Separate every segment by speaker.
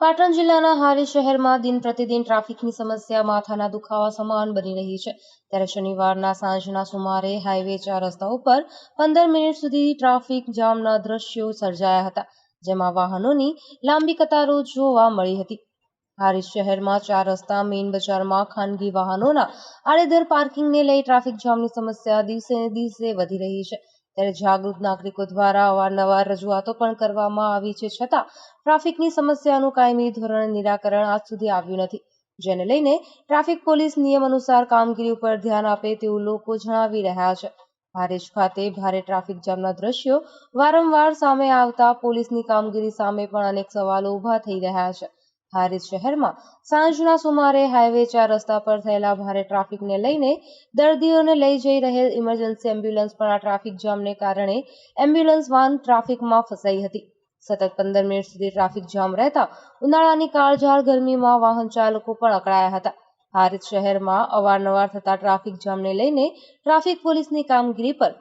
Speaker 1: પાટણ જિલ્લાના હારી શહેરમાં દિન પ્રતિદિન ટ્રાફિકની સમસ્યા, માથાના દુખાવા સમાન બની રહી છે. ત્યારે શનિવારના સાંજના સુમારે હાઈવે ચાર રસ્તા ઉપર પંદર મિનિટ સુધી ટ્રાફિક જામના દ્રશ્યો સર્જાયા હતા, જેમાં વાહનોની લાંબી કતારો જોવા મળી હતી. હારી શહેરમાં ચાર રસ્તા, મેઇન બજારમાં ખાનગી વાહનોના આડેધર પાર્કિંગને લઈ ટ્રાફિક જામની સમસ્યા દિવસે દિવસે વધી રહી છે. ત્યારે જાગૃત નાગરિકો દ્વારા અવારનવાર રજૂઆતો પણ કરવામાં આવી છે. છતાં, ટ્રાફિકની સમસ્યાનું કાયમી ધોરણે નિરાકરણ આજ સુધી આવ્યું નથી. જેને લઈને ટ્રાફિક પોલીસ નિયમ અનુસાર કામગીરી ઉપર ધ્યાન આપે તેવું લોકો જણાવી રહ્યા છે. ભારેજ ખાતે ભારે ટ્રાફિક જામના દ્રશ્યો વારંવાર સામે આવતા પોલીસની કામગીરી સામે પણ અનેક સવાલો ઊભા થઈ રહ્યા છે. હારીજ શહેરમાં સાંજના સુમારે હાઈવે ચાર રસ્તા પર થયેલા ભારે ટ્રાફિકને લઈને દર્દીઓને લઈ જઈ રહેલ ઇમરજન્સી એમ્બ્યુલન્સ પણ આ ટ્રાફિક જામને કારણે એમ્બ્યુલન્સ વાન ટ્રાફિકમાં ફસાઈ હતી. સતત પંદર મિનિટ સુધી ટ્રાફિક જામ રહેતા ઉનાળાની કાળઝાળ ગરમીમાં વાહન ચાલકો પણ અકળાયા હતા. હારીજ શહેરમાં અવારનવાર થતા ટ્રાફિક જામને લઈને ટ્રાફિક પોલીસની કામગીરી પર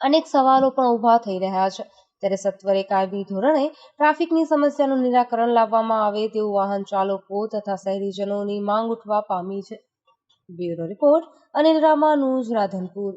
Speaker 1: અનેક સવાલો પણ ઊભા થઈ રહ્યા છે. ત્યારે સત્વરે કાયમી ધોરણે ટ્રાફિકની સમસ્યાનું નિરાકરણ લાવવામાં આવે તેવું વાહન ચાલકો તથા શહેરીજનોની માંગ ઉઠવા પામી છે. Bureau report Anil Ramanuj, Radhanpur.